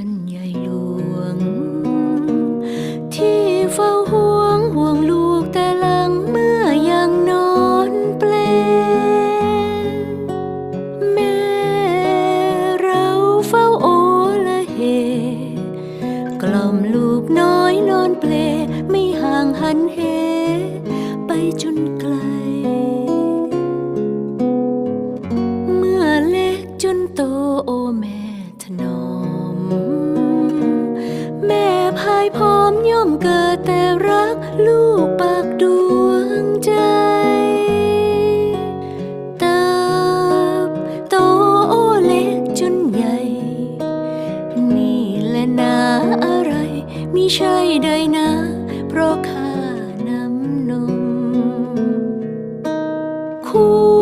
คุณอันใหญ่หลวง ที่เฝ้าห่วงห่วงลูกแต่หลังเมื่อยังนอนเปล แม่เราเฝ้าโอละเห กล่อมลูกน้อยนอนเปล ไม่ห่างหันเห ไปจนไกล เมื่อเล็กจนโตโอแม่ายพร้อมย่อมเกิดแต่รักลูกปากดวงใจติบโตเล็กจนใหญ่ นี่และนาอะไรมิใช่ใดนะ เพราะข้าน้ำนมคู่